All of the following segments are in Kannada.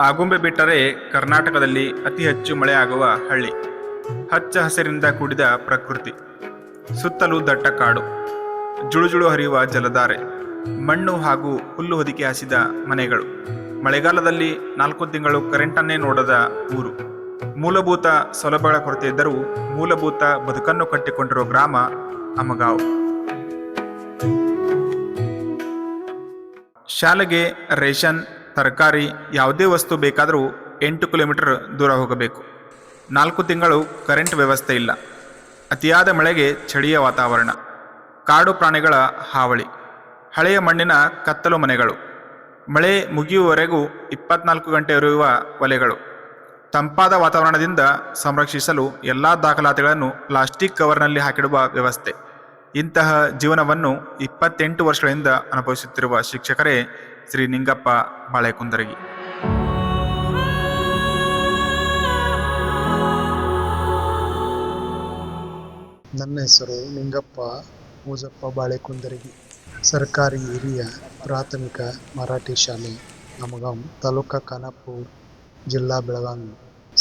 ಆಗುಂಬೆ ಬಿಟ್ಟರೆ ಕರ್ನಾಟಕದಲ್ಲಿ ಅತಿ ಹೆಚ್ಚು ಮಳೆಯಾಗುವ ಹಳ್ಳಿ. ಹಚ್ಚ ಹಸಿರಿಂದ ಕೂಡಿದ ಪ್ರಕೃತಿ. ಸುತ್ತಲೂ ದಟ್ಟ ಕಾಡು. ಜುಳುಜುಳು ಹರಿಯುವ ಜಲಧಾರೆ. ಮಣ್ಣು ಹಾಗೂ ಹುಲ್ಲು ಹೊದಿಕೆ ಹಾಸಿದ ಮನೆಗಳು. ಮಳೆಗಾಲದಲ್ಲಿ ನಾಲ್ಕು ತಿಂಗಳು ಕರೆಂಟನ್ನೇ ನೋಡದ ಊರು. ಮೂಲಭೂತ ಸೌಲಭ್ಯಗಳ ಕೊರತೆ ಇದ್ದರೂ ಮೂಲಭೂತ ಬದುಕನ್ನು ಕಟ್ಟಿಕೊಂಡಿರುವ ಗ್ರಾಮ ಅಮಗಾವ್. ಶಾಲೆಗೆ ರೇಷನ್ ತರಕಾರಿ ಯಾವುದೇ ವಸ್ತು ಬೇಕಾದರೂ ಎಂಟು ಕಿಲೋಮೀಟರ್ ದೂರ ಹೋಗಬೇಕು. ನಾಲ್ಕು ತಿಂಗಳು ಕರೆಂಟ್ ವ್ಯವಸ್ಥೆ ಇಲ್ಲ. ಅತಿಯಾದ ಮಳೆಗೆ ಚಳಿಯ ವಾತಾವರಣ. ಕಾಡು ಪ್ರಾಣಿಗಳ ಹಾವಳಿ. ಹಳೆಯ ಮಣ್ಣಿನ ಕತ್ತಲು ಮನೆಗಳು. ಮಳೆ ಮುಗಿಯುವವರೆಗೂ ಇಪ್ಪತ್ನಾಲ್ಕು ಗಂಟೆ ಇರುವ ಒಲೆಗಳು. ತಂಪಾದ ವಾತಾವರಣದಿಂದ ಸಂರಕ್ಷಿಸಲು ಎಲ್ಲ ದಾಖಲಾತಿಗಳನ್ನು ಪ್ಲಾಸ್ಟಿಕ್ ಕವರ್ನಲ್ಲಿ ಹಾಕಿಡುವ ವ್ಯವಸ್ಥೆ. ಇಂತಹ ಜೀವನವನ್ನು ಇಪ್ಪತ್ತೆಂಟು ವರ್ಷಗಳಿಂದ ಅನುಭವಿಸುತ್ತಿರುವ ಶಿಕ್ಷಕರೇ ಶ್ರೀ ನಿಂಗಪ್ಪ ಬಾಳೆಕುಂದರಗಿ. ನನ್ನ ಹೆಸರು ನಿಂಗಪ್ಪ ಮೂಜಪ್ಪ ಬಾಳೆಕುಂದರಗಿ. ಸರ್ಕಾರಿ ಹಿರಿಯ ಪ್ರಾಥಮಿಕ ಮರಾಠಿ ಶಾಲೆ ನಮಗಂ ತಾಲೂಕಾ ಖಾನಾಪುರ, ಜಿಲ್ಲಾ ಬೆಳಗಾವಿ.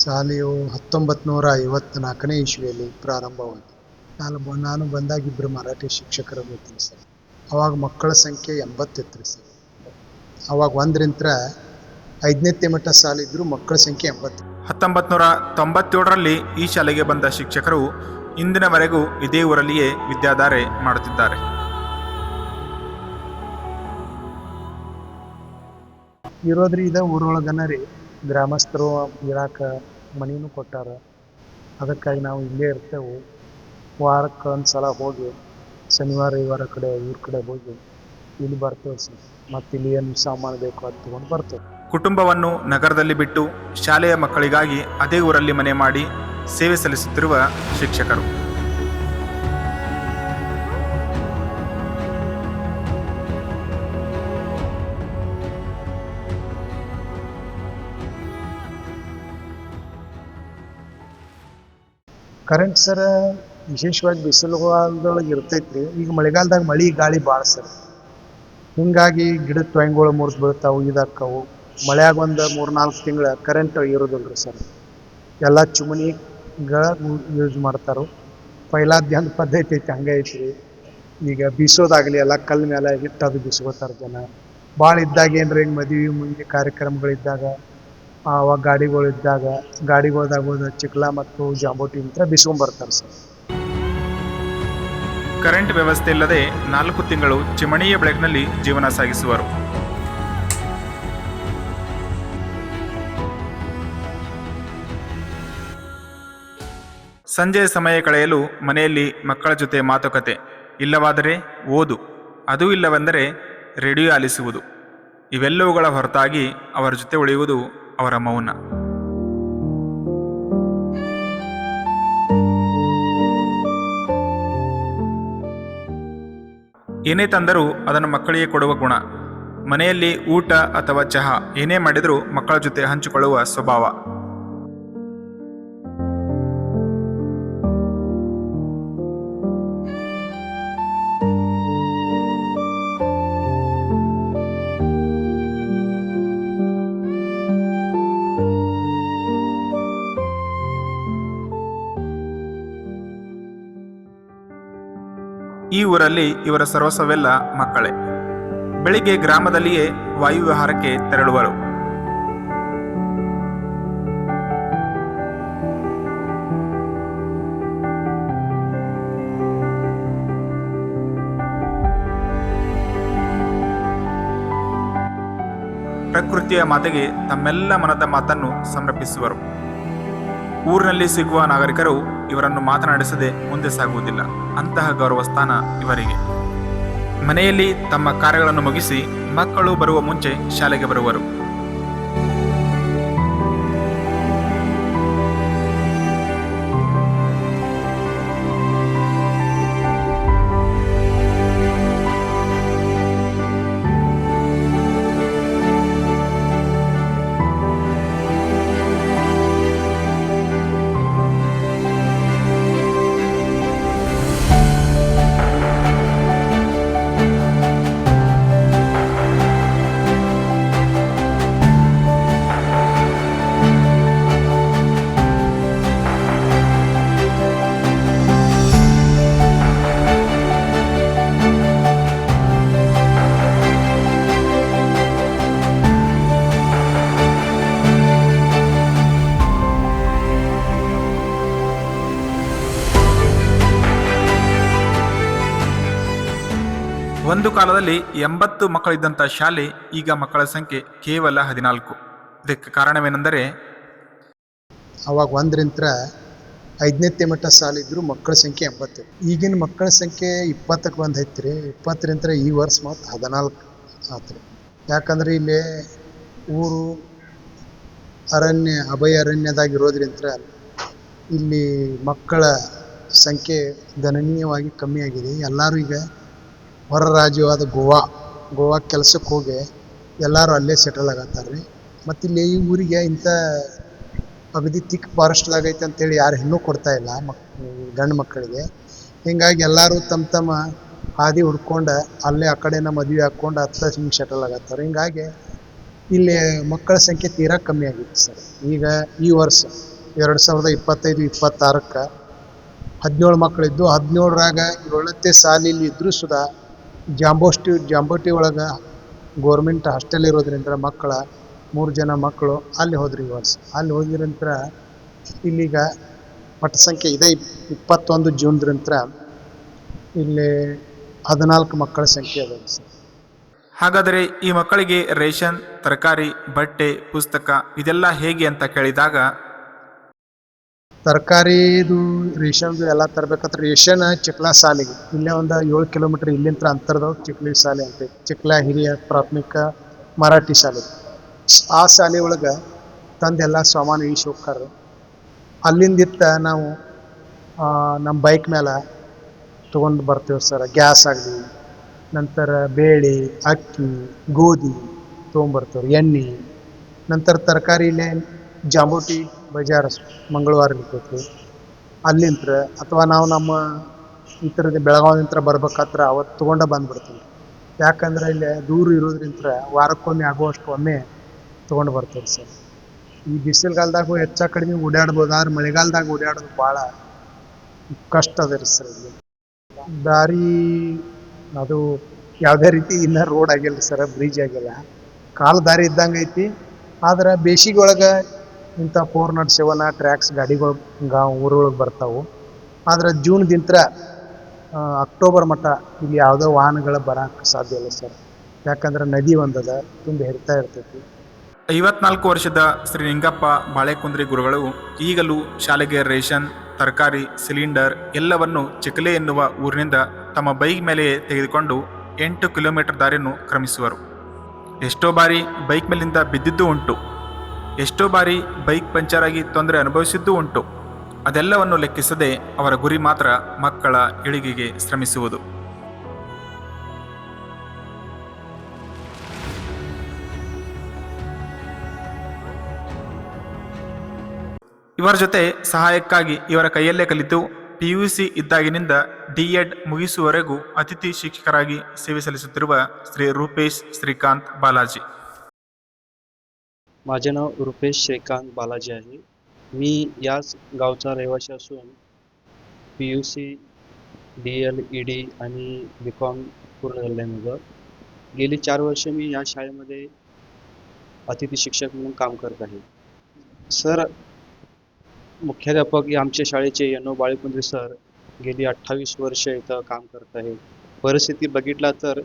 ಶಾಲೆಯು ಹತ್ತೊಂಬತ್ತು ನೂರ ಐವತ್ನಾಲ್ಕನೇ ಇಸ್ವಿಯಲ್ಲಿ ಪ್ರಾರಂಭವಾಯಿತು. ನಾನು ನಾನು ಬಂದಾಗ ಇಬ್ಬರು ಮರಾಠಿ ಶಿಕ್ಷಕರ ಗೊತ್ತಿಲ್ಲ ಸರ್ ಅವಾಗ ಮಕ್ಕಳ ಸಂಖ್ಯೆ ಎಂಬತ್ತಿತ್ತು ರೀ ಸರ್. ಅವಾಗ ಒಂದ್ರಿಂತ ಐದನೇ ಮಟ್ಟ ಸಾಲಿದ್ರು ಮಕ್ಕಳ ಸಂಖ್ಯೆ ಎಂಬತ್ತು. ಹತ್ತೊಂಬತ್ತು ನೂರ ತೊಂಬತ್ತೇಳರಲ್ಲಿ ಈ ಶಾಲೆಗೆ ಬಂದ ಶಿಕ್ಷಕರು ಇಂದಿನವರೆಗೂ ಇದೇ ಊರಲ್ಲಿಯೇ ವಿದ್ಯಾಧಾರೆ ಮಾಡುತ್ತಿದ್ದಾರೆ. ಇರೋದ್ರಿ ಇದ ಊರೊಳಗನ ರೀ ಗ್ರಾಮಸ್ಥರು ಇರಾಕ ಮನೆಯೂ ಕೊಟ್ಟಾರ. ಅದಕ್ಕಾಗಿ ನಾವು ಇಲ್ಲೇ ಇರ್ತೇವೆ. ವಾರಕ್ಕೆ ಒಂದು ಸಲ ಹೋಗಿ ಶನಿವಾರ ರವಿವಾರ ಕಡೆ ಊರ ಕಡೆ ಹೋಗಿ ಇಲ್ಲಿ ಬರ್ತೇವೆ ಸರ್. ಮತ್ತು ಇಲ್ಲಿ ಏನು ಸಾಮಾನು ಬೇಕು ಅದು ತೊಗೊಂಡು ಬರ್ತೇವೆ. ಕುಟುಂಬವನ್ನು ನಗರದಲ್ಲಿ ಬಿಟ್ಟು ಶಾಲೆಯ ಮಕ್ಕಳಿಗಾಗಿ ಅದೇ ಊರಲ್ಲಿ ಮನೆ ಮಾಡಿ ಸೇವೆ ಸಲ್ಲಿಸುತ್ತಿರುವ ಶಿಕ್ಷಕರು. ಕರೆಂಟ್ ಸರ ವಿಶೇಷವಾಗಿ ಬಿಸಿಲುಗಾಲದೊಳಗೆ ಇರ್ತೈತ್ರಿ. ಈಗ ಮಳೆಗಾಲದಾಗ ಮಳೆ ಗಾಳಿ ಭಾಳ ಸರ್. ಹಿಂಗಾಗಿ ಗಿಡದ ತೊಯ್ಗಳು ಮುರಿದು ಬೀಳ್ತಾವೆ ಇದಾಕ್ಕವು ಮಳೆಯಾಗ ಒಂದು ಮೂರು ನಾಲ್ಕು ತಿಂಗಳು ಕರೆಂಟ್ ಇರೋದಿಲ್ಲ ರೀ ಸರ್ ಎಲ್ಲ ಚಿಮಣಿಗಳ ಯೂಸ್ ಮಾಡ್ತಾರೆ. ಪೈಲಾದ್ಯಂತ ಪದ್ಧತಿ ಐತಿ, ಹಂಗೆ ಐತ್ರಿ. ಈಗ ಬೀಸೋದಾಗಲಿ ಎಲ್ಲ ಕಲ್ಲ ಮೇಲೆ ಇಟ್ಟದು ಬೀಸ್ಕೋತಾರೆ ಜನ. ಭಾಳ ಇದ್ದಾಗ ಏನ್ರಿ, ಹಿಂಗೆ ಮದುವೆ ಮುಂದೆ ಕಾರ್ಯಕ್ರಮಗಳಿದ್ದಾಗ, ಆವಾಗ ಗಾಡಿಗಳಿದ್ದಾಗ, ಗಾಡಿಗಳ್ದಾಗ ಹೋದ ಚಿಕ್ಲ ಮತ್ತು ಜಾಂಬೋಟಿ ಅಂತ ಬಿಸ್ಕೊಂಬರ್ತಾರೆ ಸರ್ ಕರೆಂಟ್ ವ್ಯವಸ್ಥೆ ಇಲ್ಲದೆ ನಾಲ್ಕು ತಿಂಗಳು ಚಿಮಣಿಯ ಬೆಳಕಿನಲ್ಲಿ ಜೀವನ ಸಾಗಿಸುವರು. ಸಂಜೆ ಸಮಯ ಕಳೆಯಲು ಮನೆಯಲ್ಲಿ ಮಕ್ಕಳ ಜೊತೆ ಮಾತುಕತೆ. ಇಲ್ಲವಾದರೆ ಓದು. ಅದು ಇಲ್ಲವೆಂದರೆ ರೇಡಿಯೋ ಆಲಿಸುವುದು. ಇವೆಲ್ಲವುಗಳ ಹೊರತಾಗಿ ಅವರ ಜೊತೆ ಉಳಿಯುವುದು ಅವರ ಮೌನ. ಏನೇ ತಂದರೂ ಅದನ್ನು ಮಕ್ಕಳಿಗೆ ಕೊಡುವ ಗುಣ. ಮನೆಯಲ್ಲಿ ಊಟ ಅಥವಾ ಚಹಾ ಏನೇ ಮಾಡಿದರೂ ಮಕ್ಕಳ ಜೊತೆ ಹಂಚಿಕೊಳ್ಳುವ ಸ್ವಭಾವ. ಈ ಊರಲ್ಲಿ ಇವರ ಸರ್ವಸ್ವವೆಲ್ಲ ಮಕ್ಕಳೇ. ಬೆಳಿಗ್ಗೆ ಗ್ರಾಮದಲ್ಲಿಯೇ ವಾಯುವಿಹಾರಕ್ಕೆ ತೆರಳುವರು. ಪ್ರಕೃತಿಯ ಮಾತೆಗೆ ತಮ್ಮೆಲ್ಲ ಮನದ ಮಾತನ್ನು ಸಮರ್ಪಿಸುವರು. ಊರಿನಲ್ಲಿ ಸಿಗುವ ನಾಗರಿಕರು ಇವರನ್ನು ಮಾತನಾಡಿಸದೆ ಮುಂದೆ ಸಾಗುವುದಿಲ್ಲ. ಅಂತಹ ಗೌರವ ಸ್ಥಾನ ಇವರಿಗೆ. ಮನೆಯಲ್ಲಿ ತಮ್ಮ ಕಾರ್ಯಗಳನ್ನು ಮುಗಿಸಿ ಮಕ್ಕಳು ಬರುವ ಮುಂಚೆ ಶಾಲೆಗೆ ಬರುವರು. ಒಂದು ಕಾಲದಲ್ಲಿ ಎಂಬತ್ತು ಮಕ್ಕಳಿದ್ದಂಥ ಶಾಲೆ ಈಗ ಮಕ್ಕಳ ಸಂಖ್ಯೆ ಕೇವಲ ಹದಿನಾಲ್ಕು. ಇದಕ್ಕೆ ಕಾರಣವೇನೆಂದರೆ ಅವಾಗ ಒಂದರಿಂತ್ರ ಐದನೇ ಮಟ್ಟ ಇದ್ದರೂ ಮಕ್ಕಳ ಸಂಖ್ಯೆ ಎಂಬತ್ತು. ಈಗಿನ ಮಕ್ಕಳ ಸಂಖ್ಯೆ ಇಪ್ಪತ್ತಕ್ಕೆ ಬಂದು ಐತ್ರಿ. ಇಪ್ಪತ್ತರಿಂದ ಈ ವರ್ಷ ಮತ್ತು ಹದಿನಾಲ್ಕು ಆತ್ರಿ. ಯಾಕಂದ್ರೆ ಇಲ್ಲಿ ಊರು ಅರಣ್ಯ, ಅಭಯ ಅರಣ್ಯದಾಗಿರೋದ್ರಿಂದ ಇಲ್ಲಿ ಮಕ್ಕಳ ಸಂಖ್ಯೆ ಗಣನೀಯವಾಗಿ ಕಮ್ಮಿ ಆಗಿದೆ. ಎಲ್ಲರೂ ಈಗ ಹೊರ ರಾಜ್ಯವಾದ ಗೋವಾ ಗೋವಾ ಕೆಲಸಕ್ಕೆ ಹೋಗಿ ಎಲ್ಲರೂ ಅಲ್ಲೇ ಸೆಟಲ್ ಆಗತ್ತಾರೆ ರೀ ಮತ್ತು ಇಲ್ಲಿ ಈ ಊರಿಗೆ ಇಂಥ ಅಗದಿ ತಿಕ್ ಫಾರೆಸ್ಟ್ದಾಗ ಐತೆ ಅಂತೇಳಿ ಯಾರು ಹೆಣ್ಣು ಕೊಡ್ತಾ ಇಲ್ಲ ಮಕ್, ಗಂಡು ಮಕ್ಕಳಿಗೆ ಹಿಂಗಾಗಿ ಎಲ್ಲರೂ ತಮ್ಮ ತಮ್ಮ ಹಾದಿ ಹುಡ್ಕೊಂಡು ಅಲ್ಲೇ ಆ ಕಡೆನ ಮದುವೆ ಹಾಕ್ಕೊಂಡು ಹತ್ತ ಹಿಂಗೆ ಸೆಟಲ್ ಆಗತ್ತಾರೆ ಹಿಂಗಾಗಿ ಇಲ್ಲಿ ಮಕ್ಕಳ ಸಂಖ್ಯೆ ತೀರಾ ಕಮ್ಮಿ ಆಗಿತ್ತು ಸರ್. ಈಗ ಈ ವರ್ಷ ಎರಡು ಸಾವಿರದ ಇಪ್ಪತ್ತೈದು, ಇಪ್ಪತ್ತಾರಕ್ಕೆ ಹದಿನೇಳು ಮಕ್ಕಳಿದ್ದು ಹದಿನೇಳರಾಗ ಏಳತ್ತೇ ಸಾಲಿಲಿ ಇದ್ದರೂ ಸುಧಾ ಜಾಂಬೋಷ್ಟಿ ಜಾಂಬೋಟಿ ಒಳಗೆ ಗೋರ್ಮೆಂಟ್ ಹಾಸ್ಟೆಲ್ ಇರೋದ್ರಿಂದ ಮಕ್ಕಳ ಮೂರು ಜನ ಮಕ್ಕಳು ಅಲ್ಲಿ ಹೋದ್ರಿ ವರ್ಷ. ಅಲ್ಲಿ ಹೋಗಿದ ನಂತರ ಇಲ್ಲೀಗ ಪಟ್ಟ ಸಂಖ್ಯೆ ಇದೆ, ಇಪ್ಪತ್ತೊಂದು ನಂತರ ಇಲ್ಲಿ ಹದಿನಾಲ್ಕು ಮಕ್ಕಳ ಸಂಖ್ಯೆ ಅದ. ಹಾಗಾದರೆ ಈ ಮಕ್ಕಳಿಗೆ ರೇಷನ್, ತರಕಾರಿ, ಬಟ್ಟೆ, ಪುಸ್ತಕ ಇದೆಲ್ಲ ಹೇಗೆ ಅಂತ ಕೇಳಿದಾಗ ತರಕಾರಿದು ರೇಷನ್ದು ಎಲ್ಲ ತರಬೇಕಂದ್ರೆ ರೇಷನ್ ಚಿಕ್ಲಾ ಶಾಲೆಗೆ ಇಲ್ಲೇ ಒಂದು ಏಳು ಕಿಲೋಮೀಟರ್ ಇಲ್ಲಿಂದ ಅಂತರದೊಳಗೆ ಚಿಕ್ಲಿ ಶಾಲೆ ಅಂತ ಚಿಕ್ಲಾ ಹಿರಿಯ ಪ್ರಾಥಮಿಕ ಮರಾಠಿ ಶಾಲೆ ಆ ಶಾಲೆ ಒಳಗೆ ತಂದೆಲ್ಲ ಸಾಮಾನು ಇಳಿಸಿ ಹೋಗ್ತಾರೆ. ಅಲ್ಲಿಂದಿತ್ತ ನಾವು ನಮ್ಮ ಬೈಕ್ ಮೇಲೆ ತೊಗೊಂಡು ಬರ್ತೇವೆ ಸರ್. ಗ್ಯಾಸ್ ಆಗಲಿ, ನಂತರ ಬೇಳೆ, ಅಕ್ಕಿ, ಗೋಧಿ ತೊಗೊಂಬರ್ತೇವೆ ಎಣ್ಣೆ, ನಂತರ ತರಕಾರಿ ಇಲ್ಲೇ ಜಾಂಬೋಟಿ ಬಜಾರ್ ಮಂಗಳವಾರ ಇರ್ತೈತಿ. ಅಲ್ಲಿಂತ್ರ ಅಥವಾ ನಾವು ನಮ್ಮ ಈ ಥರದ ಬೆಳಗಾವಿಂತ್ರ ಬರ್ಬೇಕಾದ್ರೆ ಅವತ್ತು ತೊಗೊಂಡ ಬಂದ್ಬಿಡ್ತೀವಿ. ಯಾಕಂದ್ರೆ ಇಲ್ಲಿ ದೂರ ಇರೋದ್ರಿಂತ ವಾರಕ್ಕೊಮ್ಮೆ ಆಗುವಷ್ಟು ಒಮ್ಮೆ ತೊಗೊಂಡು ಬರ್ತೀವಿ ಸರ್. ಈ ಬಿಸಿಲುಗಾಲದಾಗೂ ಹೆಚ್ಚ ಕಡಿಮೆ ಓಡಾಡ್ಬೋದು, ಆದ್ರೆ ಮಳೆಗಾಲದಾಗ ಓಡಾಡೋದು ಭಾಳ ಕಷ್ಟ ಅದ ರೀ ಸರ್ ಇಲ್ಲಿ. ದಾರಿ ಅದು ಯಾವುದೇ ರೀತಿ ಇನ್ನೂ ರೋಡ್ ಆಗಿಲ್ಲ ಸರ್ ಬ್ರಿಡ್ಜ್ ಆಗಿಲ್ಲ. ಕಾಲು ದಾರಿ ಇದ್ದಂಗೆ ಐತಿ ಆದ್ರೆ ಬೇಸಿಗೆ ಒಳಗೆ ಇಂಥ ಫೋರ್ ನಾಟ್ ಸೆವೆನ್ ಟ್ರ್ಯಾಕ್ಸ್ ಗಾಡಿಗಳು ಗಾ ಊರೊಳಗೆ ಬರ್ತಾವು. ಆದ್ರೆ ಜೂನ್ಗಿಂತ ಅಕ್ಟೋಬರ್ ಮಟ್ಟ ಇಲ್ಲಿ ಯಾವುದೋ ವಾಹನಗಳು ಬರೋಕ್ಕೆ ಸಾಧ್ಯ ಇಲ್ಲ ಸರ್. ಯಾಕಂದ್ರೆ ನದಿ ಒಂದದ ತುಂಬ ಹೆರ್ತಾ ಇರ್ತೈತಿ. ಐವತ್ನಾಲ್ಕು ವರ್ಷದ ಶ್ರೀ ನಿಂಗಪ್ಪ ಬಾಳೆಕುಂದ್ರಿ ಗುರುಗಳು ಈಗಲೂ ಶಾಲೆಗೆ ರೇಷನ್, ತರಕಾರಿ, ಸಿಲಿಂಡರ್ ಎಲ್ಲವನ್ನು ಚಿಕಲೆ ಎನ್ನುವ ಊರಿನಿಂದ ತಮ್ಮ ಬೈಕ್ ಮೇಲೆಯೇ ತೆಗೆದುಕೊಂಡು ಎಂಟು ಕಿಲೋಮೀಟರ್ ದಾರಿಯನ್ನು ಕ್ರಮಿಸುವರು. ಎಷ್ಟೋ ಬಾರಿ ಬೈಕ್ ಮೇಲಿಂದ ಬಿದ್ದಿದ್ದು ಉಂಟು. ಎಷ್ಟೋ ಬಾರಿ ಬೈಕ್ ಪಂಚರ್ ಆಗಿ ತೊಂದರೆ ಅನುಭವಿಸಿದ್ದೂ ಉಂಟು. ಅದೆಲ್ಲವನ್ನು ಲೆಕ್ಕಿಸದೆ ಅವರ ಗುರಿ ಮಾತ್ರ ಮಕ್ಕಳ ಇಳಿಗೆಗೆ ಶ್ರಮಿಸುವುದು. ಇವರ ಜೊತೆ ಸಹಾಯಕ್ಕಾಗಿ ಇವರ ಕೈಯಲ್ಲೇ ಕಲಿತು ಪಿ ಯು ಸಿ ಇದ್ದಾಗಿನಿಂದ ಡಿ ಎಡ್ ಮುಗಿಸುವವರೆಗೂ ಅತಿಥಿ ಶಿಕ್ಷಕರಾಗಿ ಸೇವೆ ಸಲ್ಲಿಸುತ್ತಿರುವ ಶ್ರೀ ರೂಪೇಶ್ ಶ್ರೀಕಾಂತ್ ಬಾಲಾಜಿ. माझे नाव रुपेश श्रीकांत बालाजी आहे. मी याच गावचा रहिवासी असून P U C D L E D आणि बी कॉम पूर्ण झालं आहे माझं. गेली चार वर्ष मी या शाळेमध्ये अतिथी शिक्षक म्हणून काम करत आहे. सर मुख्याध्यापक आमच्या शाळेचे यनो बाळेकुंद्रे सर गेली अठ्ठावीस वर्ष इथं काम करत आहे. परिस्थिती बघितला तर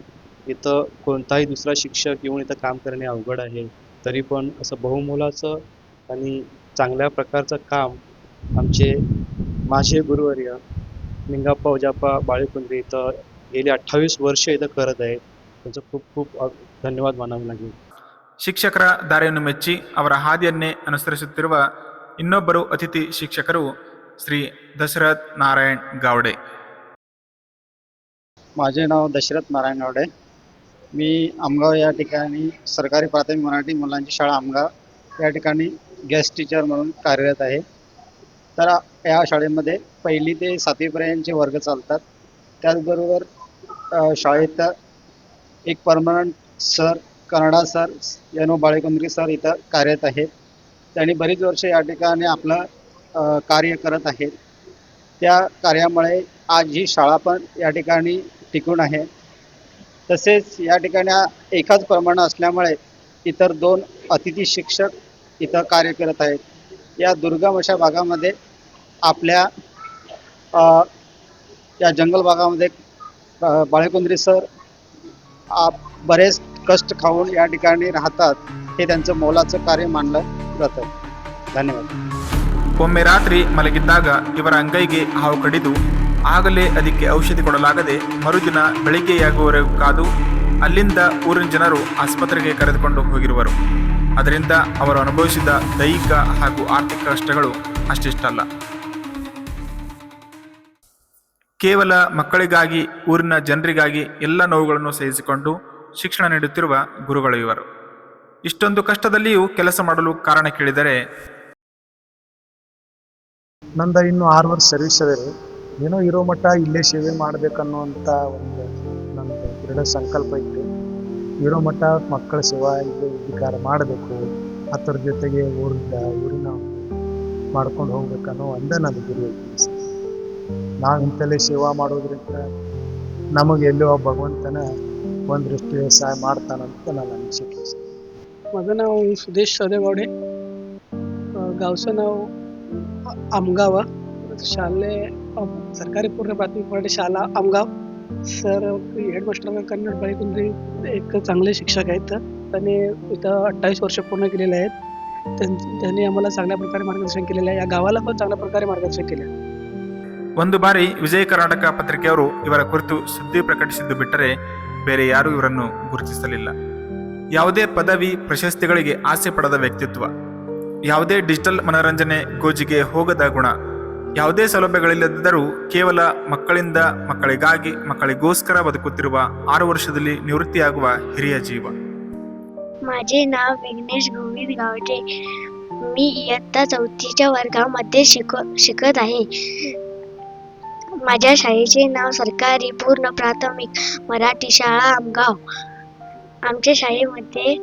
इथं कोणताही दुसरा शिक्षक येऊन इथं काम करणे अवघड आहे. तरी पण असं बहुमोलाचं आणि चांगल्या प्रकारचं काम आमचे माझे गुरुवर्य निंगाप्पा उजाप्पा बाळेकुंद्रे इथं गेली अठ्ठावीस वर्ष इथं करत आहेत त्यांचं खूप खूप अ, धन्यवाद मानावे लागेल ಶಿಕ್ಷಕರ ದಾರಿಯನ್ನು ಮೆಚ್ಚಿ ಅವರ ಹಾದಿಯನ್ನೇ ಅನುಸರಿಸುತ್ತಿರುವ ಇನ್ನೊಬ್ಬರು ಅತಿಥಿ ಶಿಕ್ಷಕರು ಶ್ರೀ ದಶರಥ್ ನಾರಾಯಣ್ ಗಾವಡೆ माझे नाव दशरथ नारायण गावडे मी आमगाव या ठिकाणी सरकारी प्राथमिक मराठी मुलांची शाळा आमगाव या ठिकाणी गेस्ट टीचर म्हणून कार्यरत आहे. तर या शाळेमध्ये पहिली ते सातवीपर्यंतचे वर्ग चालतात. त्याचबरोबर शाळेत एक परमनंट सर कन्नडा सर यनो बाळेकुंद्री सर इथं कार्यरत आहेत. त्यांनी बरीच वर्ष या ठिकाणी आपलं कार्य करत आहेत. त्या कार्यामुळे आज ही शाळा पण या ठिकाणी टिकून आहे. तसेच या ठिकाणी हा एकाच प्रमाण असल्यामुळे इतर दोन अतिथी शिक्षक इथं कार्य करत आहेत या दुर्गम अशा भागामध्ये आपल्या अ, या जंगल भागामध्ये अ, बाळेकुंद्री सर आ, बरेच कष्ट खाऊन या ठिकाणी राहतात हे त्यांचं मोलाचं कार्य मानलं जातं धन्यवाद ಒಮ್ಮೆ ರಾತ್ರಿ ಮಲಗಿದ್ದಾಗ ಇವರ ಅಂಗೈಗೆ ಹಾವು ಕಡಿದು ಆಗಲೇ ಅದಕ್ಕೆ ಔಷಧಿ ಕೊಡಲಾಗದೆ ಮರುದಿನ ಬೆಳಿಗ್ಗೆಯಾಗುವವರೆಗೂ ಕಾದು ಅಲ್ಲಿಂದ ಊರಿನ ಜನರು ಆಸ್ಪತ್ರೆಗೆ ಕರೆದುಕೊಂಡು ಹೋಗಿರುವರು. ಅದರಿಂದ ಅವರು ಅನುಭವಿಸಿದ ದೈಹಿಕ ಹಾಗೂ ಆರ್ಥಿಕ ಕಷ್ಟಗಳು ಅಷ್ಟಿಷ್ಟಲ್ಲ ಕೇವಲ ಮಕ್ಕಳಿಗಾಗಿ, ಊರಿನ ಜನರಿಗಾಗಿ ಎಲ್ಲ ನೋವುಗಳನ್ನು ಸಹಿಸಿಕೊಂಡು ಶಿಕ್ಷಣ ನೀಡುತ್ತಿರುವ ಗುರುಗಳು ಇವರು. ಇಷ್ಟೊಂದು ಕಷ್ಟದಲ್ಲಿಯೂ ಕೆಲಸ ಮಾಡಲು ಕಾರಣ ಕೇಳಿದರೆ, ನಂದ ಇನ್ನು ಆರು ವರ್ಷ ಸರ್ವಿಸ್ ಅದೇ. ಏನೋ ಇರೋ ಮಟ್ಟ ಇಲ್ಲೇ ಸೇವೆ ಮಾಡ್ಬೇಕನ್ನುವಂಥ ಒಂದು ನಮ್ಮದು ದೃಢ ಸಂಕಲ್ಪ ಇತ್ತು. ಇರೋ ಮಟ್ಟ ಮಕ್ಕಳ ಸೇವಾ ಇದು ಅಧಿಕಾರ ಮಾಡಬೇಕು. ಅದ್ರ ಜೊತೆಗೆ ಊರಿಂದ ಊರಿನ ಮಾಡ್ಕೊಂಡು ಹೋಗ್ಬೇಕನ್ನೋ ಒಂದೇ ನನ್ನ ಗುರಿ ಐತಿ. ನಾವು ಇಂಥಲ್ಲೇ ಸೇವಾ ಮಾಡೋದ್ರಿಂದ ನಮಗೆ ಎಲ್ಲೋ ಭಗವಂತನ ಒಂದು ದೃಷ್ಟಿ ಸಹಾಯ ಮಾಡ್ತಾನಂತ ನಾನು ಅನಿಸಿಕೆ. ಮಗ, ನಾವು ಸುದೇಶ್ ಸೋದೇಗೌಡೆ. ಗಾವಸ ನಾವು ಅಮ್ಗಾವ. ಶಾಲೆ आमगाव शाले अ, सरकारी पूर्ण प्राथमिक मराठी शाळा आमगाव सर हेडमास्टर कन्नड बाळीकुंद्री एक चांगले शिक्षक आहेत त्यांनी इथं अठ्ठावीस वर्ष पूर्ण केलेले आहेत त्यां- त्यांनी आम्हाला चांगल्या प्रकारे मार्गदर्शन केलेलं आहे या गावाला पण चांगल्या प्रकारे मार्गदर्शन केलं आहे ಒಂದು ಬಾರಿ ವಿಜಯ ಕರ್ನಾಟಕ ಪತ್ರಿಕೆಯವರು ಇವರ ಕುರಿತು ಸುದ್ದಿ ಪ್ರಕಟಿಸಿದ್ದು ಬಿಟ್ಟರೆ ಬೇರೆ ಯಾರೂ ಇವರನ್ನು ಗುರುತಿಸಲಿಲ್ಲ ಯಾವುದೇ ಪದವಿ ಪ್ರಶಸ್ತಿಗಳಿಗೆ ಆಸೆ ಪಡದ ವ್ಯಕ್ತಿತ್ವ ಯಾವುದೇ ಡಿಜಿಟಲ್ ಮನೋರಂಜನೆ ಗೋಜಿಗೆ ಹೋಗದ ಗುಣ ಯಾವುದೇ ಸೌಲಭ್ಯಗಳಿಲ್ಲದಿದ್ದರೂ ಕೇವಲ ಮಕ್ಕಳಿಂದ ಮಕ್ಕಳಿಗಾಗಿ ಮಕ್ಕಳಿಗೋಸ್ಕರ ಬದುಕುತ್ತಿರುವ ಆರು ವರ್ಷದಲ್ಲಿ ನಿವೃತ್ತಿಯಾಗುವ ಹಿರಿಯ ಜೀವ माझे नाव विघ्नेश गोविंद गावटे मी इयत्ता चौथीच्या वर्गामध्ये शिक शिकत आहे माझ्या शाळेचे नाव सरकारी पूर्ण प्राथमिक मराठी शाळा आमगाव आमच्या शाळेमध्ये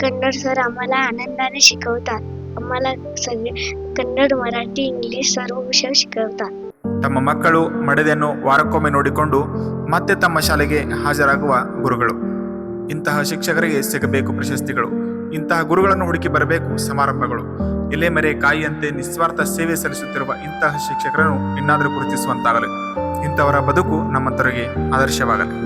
कन्नड सर आम्हाला आनंदाने शिकवतात आम्हाला सगळे कन्नड मराठी इंग्लिश सर्व विषय शिकवतात ತಮ್ಮ ಮಕ್ಕಳು ಮಡದೆಯನ್ನು ವಾರಕ್ಕೊಮ್ಮೆ ನೋಡಿಕೊಂಡು ಮತ್ತೆ ತಮ್ಮ ಶಾಲೆಗೆ ಹಾಜರಾಗುವ ಗುರುಗಳು ಇಂತಹ ಶಿಕ್ಷಕರಿಗೆ ಸಿಗಬೇಕು ಪ್ರಶಸ್ತಿಗಳು ಇಂತಹ ಗುರುಗಳನ್ನು ಹುಡುಕಿ ಬರಬೇಕು ಸಮಾರಂಭಗಳು ಎಲೆ ಮರೆ ಕಾಯಿಯಂತೆ ನಿಸ್ವಾರ್ಥ ಸೇವೆ ಸಲ್ಲಿಸುತ್ತಿರುವ ಇಂತಹ ಶಿಕ್ಷಕರನ್ನು ಇನ್ನಾದರೂ ಗುರುತಿಸುವಂತಾಗಲಿ ಇಂಥವರ ಬದುಕು ನಮ್ಮಂತರಿಗೆ ಆದರ್ಶವಾಗಲಿ